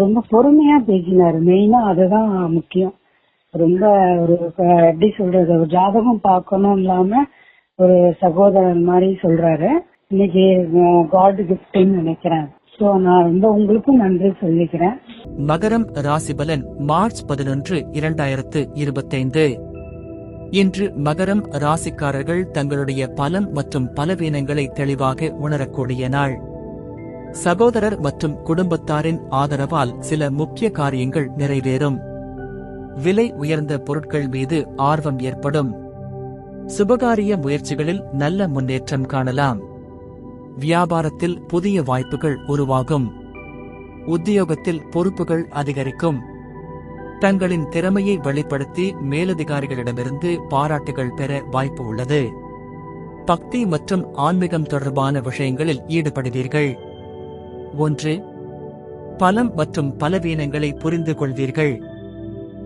ரொம்ப பொறுமையா பேசினாரு. மெயினா அதுதான் முக்கியம். ரொம்ப ஒரு எப்படி சொல்றது ஒரு ஜாதகம் பார்க்கணும் இல்லாம ஒரு சகோதரன் மாதிரி சொல்றாரு. இன்னைக்கு காட் கிஃப்ட்னு நினைக்கிறேன். சோ நான் ரொம்ப உங்களுக்கும் நன்றி சொல்லிக்கிறேன். மகரம் ராசிபலன் மார்ச் பதினொன்று இரண்டாயிரத்து இருபத்தைந்து. இன்று மகரம் ராசிக்காரர்கள் தங்களுடைய பலம் மற்றும் பலவீனங்களை தெளிவாக உணரக்கூடிய நாள். சகோதரர் மற்றும் குடும்பத்தாரின் ஆதரவால் சில முக்கிய காரியங்கள் நிறைவேறும். விலை உயர்ந்த பொருட்கள் மீது ஆர்வம் ஏற்படும். சுபகாரிய முயற்சிகளில் நல்ல முன்னேற்றம் காணலாம். வியாபாரத்தில் புதிய வாய்ப்புகள் உருவாகும். உத்தியோகத்தில் பொறுப்புகள் அதிகரிக்கும். தங்களின் திறமையை வெளிப்படுத்தி மேலதிகாரிகளிடமிருந்து பாராட்டுகள் பெற வாய்ப்பு உள்ளது. பக்தி மற்றும் ஆன்மீகம் தொடர்பான விஷயங்களில் ஈடுபடுவீர்கள். ஒன்று பலம் மற்றும் பலவீனங்களை புரிந்து கொள்வீர்கள்.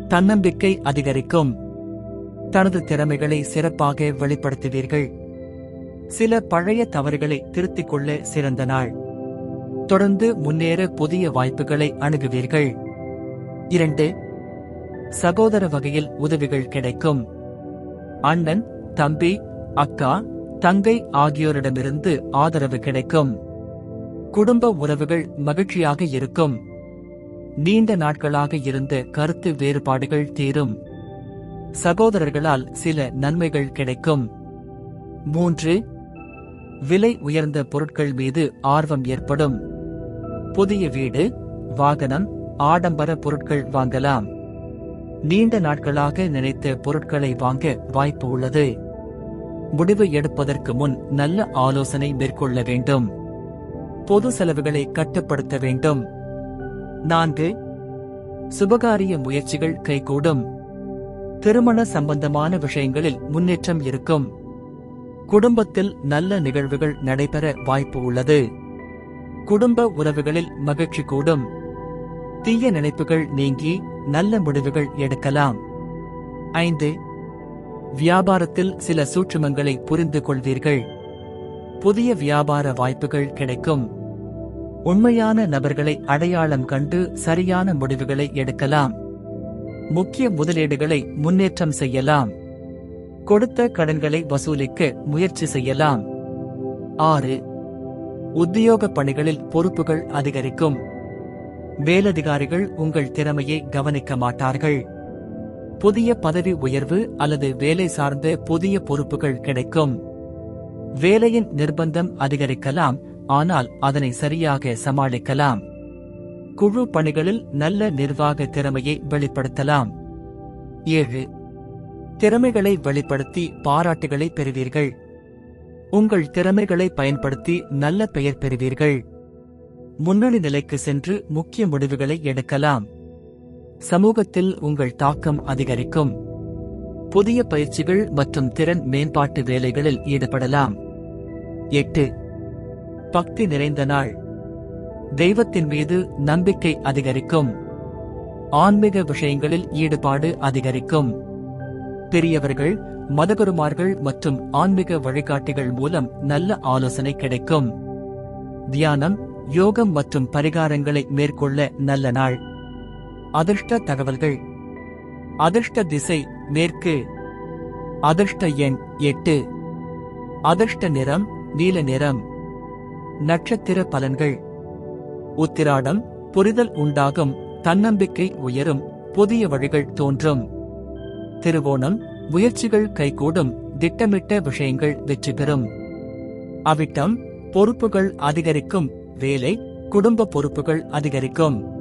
தன்னம்பிக்கை அதிகரிக்கும். தனது திறமைகளை சிறப்பாக வெளிப்படுத்துவீர்கள். சில பழைய தவறுகளை திருத்திக் கொள்ள சிறந்த நாள். தொடர்ந்து முன்னேற புதிய வாய்ப்புகளை அணுகுவீர்கள். இரண்டு சகோதர வகையில் உதவிகள் கிடைக்கும். அண்ணன் தம்பி அக்கா தங்கை ஆகியோரிடமிருந்து ஆதரவு கிடைக்கும். குடும்ப உறவுகள் மகிழ்ச்சியாக இருக்கும். நீண்ட நாட்களாக இருந்த கருத்து வேறுபாடுகள் தீரும். சகோதரர்களால் சில நன்மைகள் கிடைக்கும். மூன்று விலை உயர்ந்த பொருட்கள் மீது ஆர்வம் ஏற்படும். புதிய வீடு வாகனம் ஆடம்பர பொருட்கள் வாங்கலாம். நீண்ட நாட்களாக நினைத்த பொருட்களை வாங்க வாய்ப்பு உள்ளது. முடிவு எடுப்பதற்கு முன் நல்ல ஆலோசனை மேற்கொள்ள வேண்டும். பொது செலவுகளை கட்டுப்படுத்த வேண்டும். நான்கு சுபகாரிய முயற்சிகள் கைகூடும். திருமண சம்பந்தமான விஷயங்களில் முன்னேற்றம் இருக்கும். குடும்பத்தில் நல்ல நிகழ்வுகள் நடைபெற வாய்ப்பு உள்ளது. குடும்ப உறவுகளில் மகிழ்ச்சி கூடும். தீய நினைப்புகள் நீங்கி நல்ல முடிவுகள் எடுக்கலாம். ஐந்து வியாபாரத்தில் சில சூட்சுமங்களை புரிந்து கொள்வீர்கள். புதிய வியாபார வாய்ப்புகள் கிடைக்கும். உண்மையான நபர்களை அடையாளம் கண்டு சரியான முடிவுகளை எடுக்கலாம். முக்கிய முதலீடுகளை முன்னேற்றம் செய்யலாம். கொடுத்த கடன்களை வசூலிக்க முயற்சி செய்யலாம். ஆறு உத்தியோக பணிகளில் பொறுப்புகள் அதிகரிக்கும். மேலதிகாரிகள் உங்கள் திறமையை கவனிக்க மாட்டார்கள். புதிய பதவி உயர்வு அல்லது வேலை சார்ந்த புதிய பொறுப்புகள் கிடைக்கும். வேலையின் நிர்பந்தம் அதிகரிக்கலாம் ஆனால் அதனை சரியாக சமாளிக்கலாம். குழு பணிகளில் நல்ல நிர்வாக திறமையை வெளிப்படுத்தலாம். ஏழு. திறமைகளை வெளிப்படுத்தி பாராட்டுகளை பெறுவீர்கள். உங்கள் திறமைகளை பயன்படுத்தி நல்ல பெயர் பெறுவீர்கள். முன்னணி நிலைக்கு சென்று முக்கிய முடிவுகளை எடுக்கலாம். சமூகத்தில் உங்கள் தாக்கம் அதிகரிக்கும். புதிய பயிற்சிகள் மற்றும் திறன் மேம்பாட்டு வேலைகளில் ஈடுபடலாம். எட்டு. பக்தி நிறைந்த நாள். தெய்வத்தின் மீது நம்பிக்கை அதிகரிக்கும். ஆன்மீக விஷயங்களில் ஈடுபாடு அதிகரிக்கும். பெரியவர்கள் மதகுருமார்கள் மற்றும் ஆன்மீக வழிகாட்டிகள் மூலம் நல்ல ஆலோசனை கிடைக்கும். தியானம் யோகம் மற்றும் பரிகாரங்களை மேற்கொள்ள நல்ல நாள். அதிர்ஷ்ட தகவல்கள். அதிர்ஷ்ட திசை மேற்கு. அதிர்ஷ்ட எண் எட்டு. அதிர்ஷ்ட நிறம் நீல நிறம். நட்சத்திர பலன்கள். உத்திராடம் புரிதல் உண்டாகும் தன்னம்பிக்கை உயரும் புதிய வழிகள் தோன்றும். திருவோணம் முயற்சிகள் கைகூடும் திட்டமிட்ட விஷயங்கள் வெற்றி பெறும். அவிட்டம் பொறுப்புகள் அதிகரிக்கும் வேலை குடும்ப பொறுப்புகள் அதிகரிக்கும்.